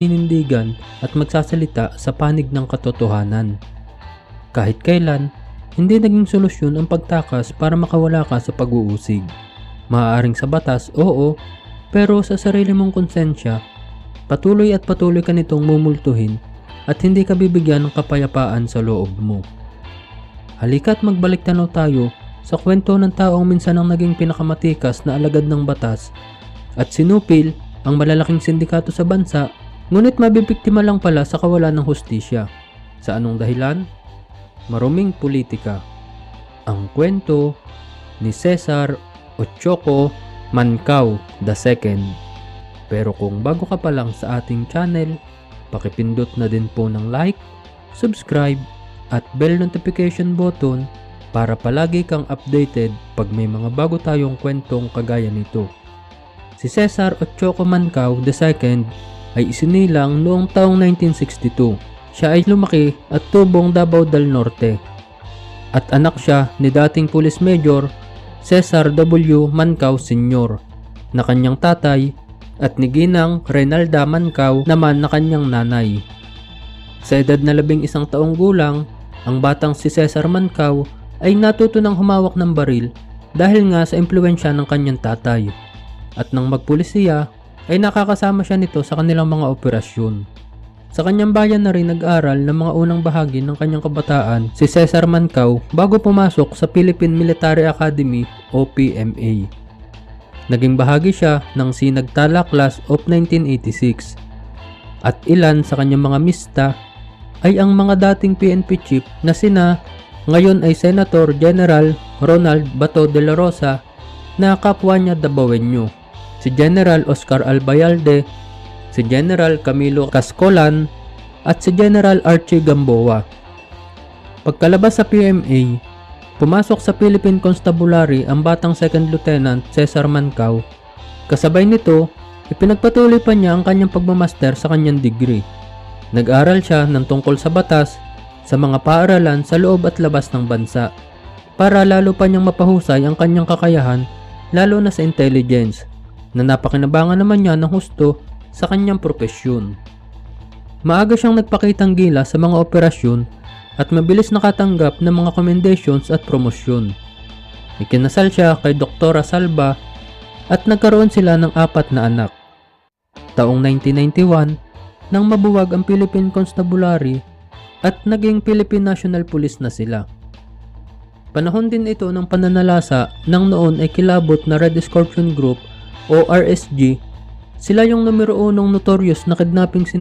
ninindigan at magsasalita sa panig ng katotohanan. Kahit kailan, hindi naging solusyon ang pagtakas para makawala ka sa pag-uusig. Maaaring sa batas, oo, pero sa sarili mong konsensya, patuloy at patuloy ka nitong mumultuhin at hindi ka bibigyan ng kapayapaan sa loob mo. Halika't magbalik tanaw tayo sa kwento ng taong minsan ang naging pinakamatikas na alagad ng batas at sinupil ang malalaking sindikato sa bansa ngunit mabibiktima lang pala sa kawalan ng hustisya. Sa anong dahilan? Maruming politika. Ang kwento ni Cesar Ochoco Mancao II. Pero kung bago ka pa lang sa ating channel, pakipindot na din po ng like, subscribe, at bell notification button para palagi kang updated pag may mga bago tayong kwentong kagaya nito. Si Cesar Ochoco Mancao II ay isinilang noong taong 1962. Siya ay lumaki at tubong Davao del Norte. At anak siya ni dating Police Major Cesar W. Mancao Sr. na kanyang tatay at ni Ginang Renalda Mancao naman na kanyang nanay. Sa edad na labing isang taong gulang, ang batang si Cesar Mancao ay natuto ng humawak ng baril dahil nga sa impluensya ng kanyang tatay. At nang magpulisiya, ay nakakasama siya nito sa kanilang mga operasyon. Sa kanyang bayan na rin nag-aral ng mga unang bahagi ng kanyang kabataan si Cesar Mancao bago pumasok sa Philippine Military Academy o PMA. Naging bahagi siya ng Sinagtala Class of 1986 at ilan sa kanyang mga mista ay ang mga dating PNP chief na sina ngayon ay Senator General Ronald Bato de la Rosa na kapwa niya Dabawenyo, si General Oscar Albayalde, si General Camilo Cascolan at si General Archie Gamboa. Pagkalabas sa PMA, pumasok sa Philippine Constabulary ang batang Second Lieutenant Cesar Mancao. Kasabay nito, ipinagpatuloy pa niya ang kanyang pagmamaster sa kanyang degree. Nag-aral siya ng tungkol sa batas sa mga paaralan sa loob at labas ng bansa para lalo pa niyang mapahusay ang kanyang kakayahan lalo na sa intelligence na napakinabangan naman niya ng husto sa kanyang propesyon. Maaga siyang nagpakitang gila sa mga operasyon at mabilis nakatanggap ng mga commendations at promosyon. Ikinasal siya kay Dr. Salva at nagkaroon sila ng apat na anak. Taong 1991, nang mabuwag ang Philippine Constabulary at naging Philippine National Police na sila. Panahon din ito ng pananalasa ng noon ay kilabot na Red Scorpion Group o RSG. Sila yung numero unong notorious na kidnapping